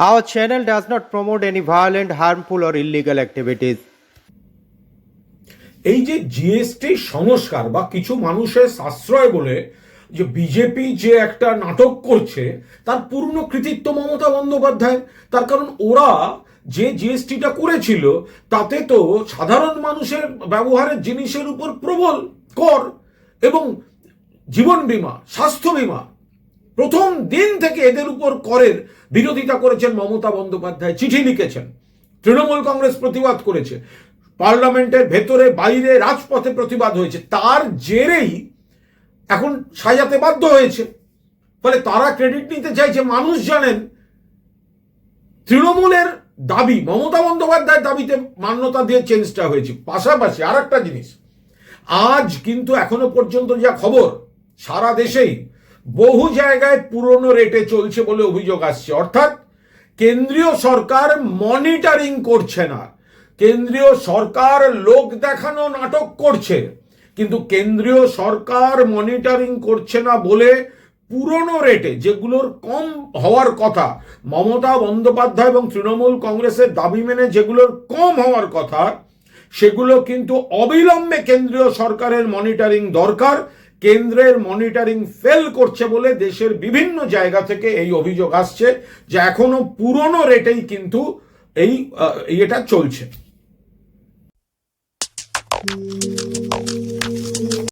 Our channel does not promote any violent, harmful, or illegal activities. এই যে GST সংস্কার বা কিছু মানুষের সাশ্রয় বলে যে বিজেপি যে একটা নাটক করছে তার পূর্ণ কৃতিত্ব মমতা বন্দ্যোপাধ্যায় তার কারণ ওরা যে জিএসটিটা করেছিল তাতে তো সাধারণ মানুষের ব্যবহারের জিনিসের উপর প্রবল কর এবং জীবন বীমা স্বাস্থ্য বীমা প্রথম দিন থেকে এদের উপর করের বিরোধিতা করেছেন মমতা বন্দ্যোপাধ্যায়। চিঠি লিখেছেন। তৃণমূল কংগ্রেস প্রতিবাদ করেছে। পার্লামেন্টের ভেতরে, বাইরে রাজপথে প্রতিবাদ হয়েছে। তার জেরেই এখন সাজাতে বাধ্য হয়েছে। ফলে তারা ক্রেডিট নিতে চাইছে। মানুষ জানেন, তৃণমূলের দাবি, মমতা বন্দ্যোপাধ্যায়ের দাবিতে মান্যতা দিয়ে চেঞ্জটা হয়েছে। পাশাপাশি আর একটা জিনিস, আজ কিন্তু এখনও পর্যন্ত যা খবর, সারা দেশেই বহু জায়গায় পুরনো রেটে চলছে বলে অভিযোগ আসছে। অর্থাৎ কেন্দ্রীয় সরকার মনিটরিং করছে না। কেন্দ্রীয় সরকার লোক দেখানো নাটক করছে, কিন্তু কেন্দ্রীয় সরকার মনিটরিং করছে না বলে পুরনো রেটে, যেগুলোর কম হওয়ার কথা, মমতা বন্দ্যোপাধ্যায় এবং তৃণমূল কংগ্রেসের দাবি মেনে যেগুলোর কম হওয়ার কথা, সেগুলো কিন্তু অবিলম্বে কেন্দ্রীয় সরকারের মনিটরিং দরকার। কেন্দ্রের মনিটরিং ফেল করছে বলে দেশের বিভিন্ন জায়গা থেকে এই অভিযোগ আসছে যে এখনও পুরনো রেটেই কিন্তু এই এটা চলছে।